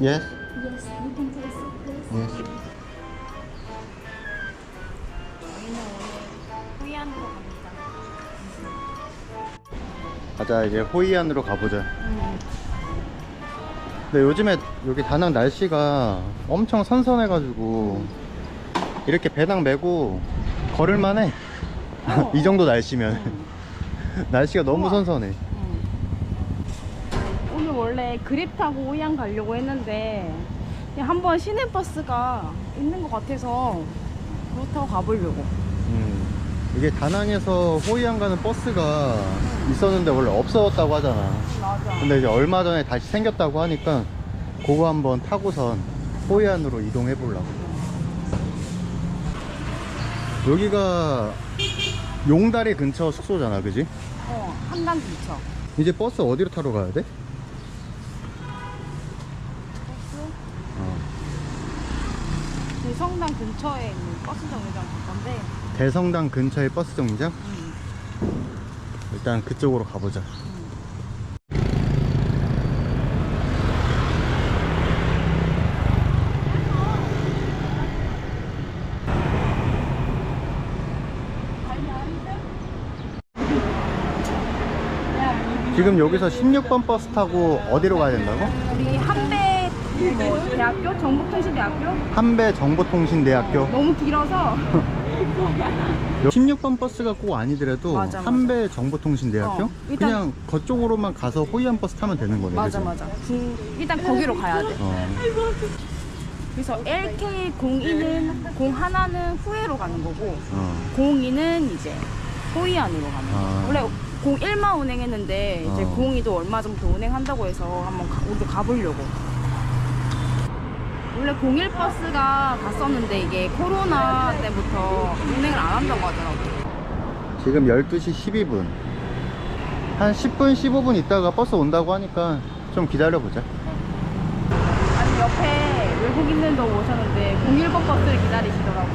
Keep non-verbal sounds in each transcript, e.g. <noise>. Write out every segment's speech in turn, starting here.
Yes. Yes, you can take please. Yes. 저희는 오늘 호이안으로 갑니다. 가자 이제 호이안으로 가보자. 근데 요즘에 여기 다낭 날씨가 엄청 선선해가지고 이렇게 배낭 메고 걸을만해. 어. <laughs> 이 정도 날씨면 <laughs> 날씨가 너무 우와. 선선해. 원래 그립 타고 호이안 가려고 했는데 한번 시내버스가 있는 것 같아서 그거 타고 가보려고. 음, 이게 다낭에서 호이안 가는 버스가 있었는데 원래 없어졌다고 하잖아. 맞아. 근데 이제 얼마 전에 다시 생겼다고 하니까 그거 한번 타고선 호이안으로 이동해 보려고. 여기가 용다리 근처 숙소잖아, 그지? 어, 한강 근처. 이제 버스 어디로 타러 가야 돼? 대성당 근처에 있는 버스 정류장 갈 건데. 대성당 근처의 버스 정류장? 음. 일단 그쪽으로 가보자. 지금 여기서 16번 버스 타고 어디로 가야 된다고? 우리 한배 뭐 대학교 전북통신대학교 한배 정보통신대학교. 너무 길어서 <laughs> 16번 버스가 꼭 아니더라도 맞아, 맞아. 한배 정보통신대학교? 어, 일단- 그냥 그쪽으로만 가서 호이안 버스 타면 되는 거네. 맞아 그죠? 맞아. 중- 일단 거기로 가야 돼. 어. 그래서 LK02는 01는 후회로 가는 거고 어. 02는 이제 호이안으로 가는 거. 아. 원래 01만 운행했는데 이제 어. 02도 얼마 정도 운행한다고 해서 한번 가, 우리도 가보려고. 원래 01 버스가 갔었는데 이게 코로나 때부터 운행을 안 한다고 하더라고. 지금 12시 12분. 한 10분, 15분 있다가 버스 온다고 하니까 좀 기다려보자. 아니 옆에 외국인들도 오셨는데 01번 버스를 기다리시더라고.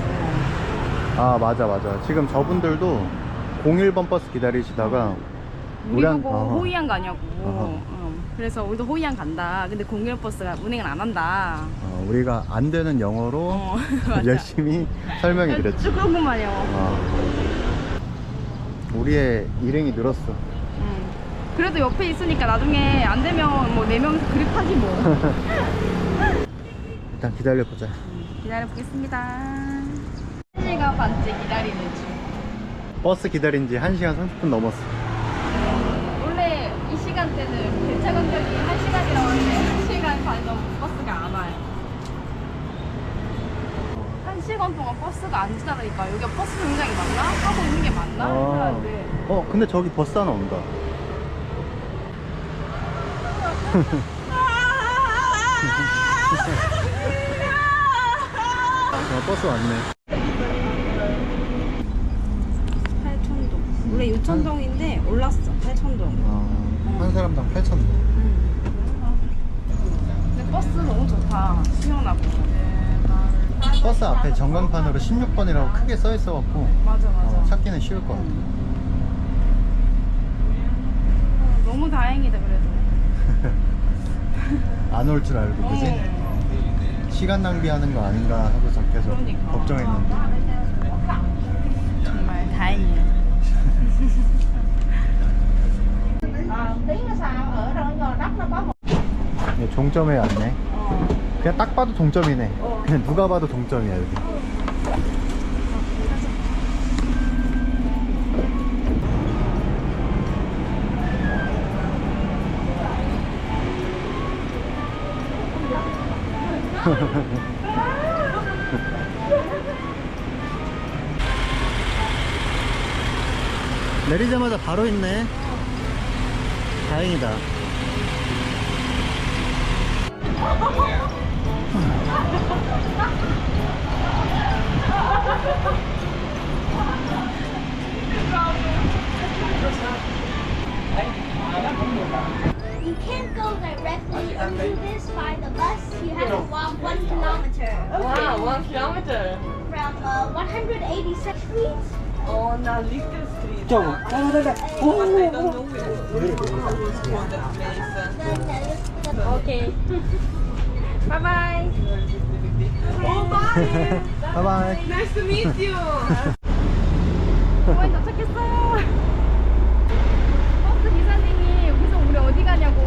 아, 맞아, 맞아. 지금 저분들도 01번 버스 기다리시다가 우리 우량- 보고. 호이안 가냐고. 어허. 응. 그래서 우리도 호이안 간다. 근데 01 버스가 운행을 안 한다. 어, 우리가 안 되는 영어로 어, <laughs> 맞아. 열심히 설명해 드렸지. 조금만요. 어. 우리의 일행이 늘었어. 응. 그래도 옆에 있으니까 나중에 안 되면 뭐 네 명이서 그립 하지 뭐. <laughs> 일단 기다려 보자. 기다려 보겠습니다. 1시간 반째 기다리는 중. 버스 기다린 지 1시간 30분 넘었어. 원래 이 시간대는 배차 간격이 1시간이라고 하는데 1시간 반 넘은 버스가 안 와요. 1시간 동안 버스가 안 지나다니까 여기가 버스 정류장이 맞나? 하고 있는 게 맞나? 아. 네. 어, 근데 저기 버스 하나 온다. 어, <laughs> 버스 왔네. 8천동. 원래 6천동인데 올랐어. 8천동. 어, 한 사람당 8,000원. 근데 버스 너무 좋다. 시원하고. 버스 앞에 전광판으로 16번이라고 크게 써 있어갖고 맞아 맞아. 어, 찾기는 쉬울 것 같아. 너무 다행이다 그래도. <laughs> 안 올 줄 알고, 그지? 어. 시간 낭비하는 거 아닌가 하고서 계속 그러니까. 걱정했는데. 정말 다행이에요. <laughs> 네, 종점에 왔네. 어. 그냥 딱 봐도 동점이네. 그냥 누가 봐도 동점이야, 여기. <laughs> 내리자마자 바로 있네. 다행이다. <laughs> You can't go directly into this by the bus. You have to walk one kilometer. Wow, one kilometer. From uh, 186th Street. Oh, now Little Street. But I don't know where. <laughs> There's the Okay. 바이바이. 바이바이. Nice to meet you. <laughs> 공원 도착했어요. 버스 기사님이 여기서 우리 어디 가냐고.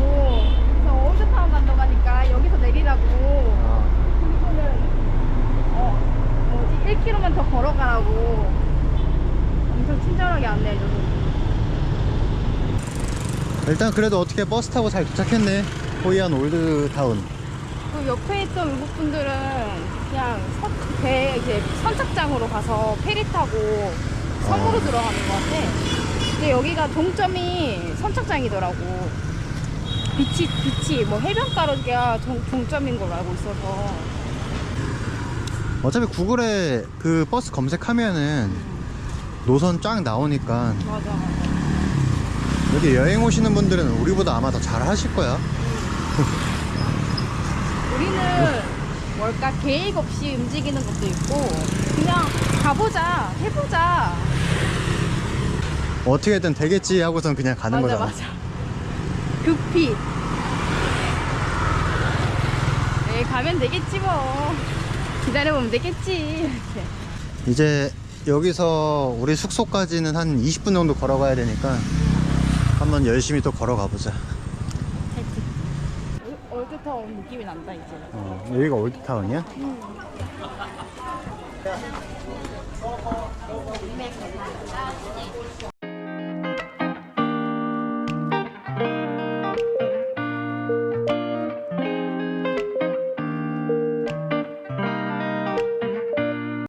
그래서 올드타운 간다고 하니까 여기서 내리라고. 그리고는 어 뭐지 1km만 더 걸어가라고. 엄청 친절하게 안내해줘서. 일단 그래도 어떻게 버스 타고 잘 도착했네. 호이안 올드타운. 그 옆에 있던 외국 분들은 그냥 선, 배 이제 선착장으로 가서 페리 타고 섬으로 어. 들어가는 것 같아. 근데 여기가 종점이 선착장이더라고. 비치 비치 뭐 해변가로가 종, 종점인 걸로 알고 있어서. 어차피 구글에 그 버스 검색하면은 노선 쫙 나오니까 맞아 맞아. 여기 여행 오시는 분들은 우리보다 아마 더 잘 하실 거야. <laughs> 우리는 뭘까 계획 없이 움직이는 것도 있고 그냥 가보자 해보자. 어떻게든 되겠지 하고선 그냥 가는 맞아 거잖아. 맞아. 급히. 네 가면 되겠지 뭐. 기다려보면 되겠지. 이렇게. 이제 여기서 우리 숙소까지는 한 20분 정도 걸어가야 되니까 한번 열심히 또 걸어가 보자. 올드타운 느낌이 난다 이제. 어, 여기가 올드타운이야?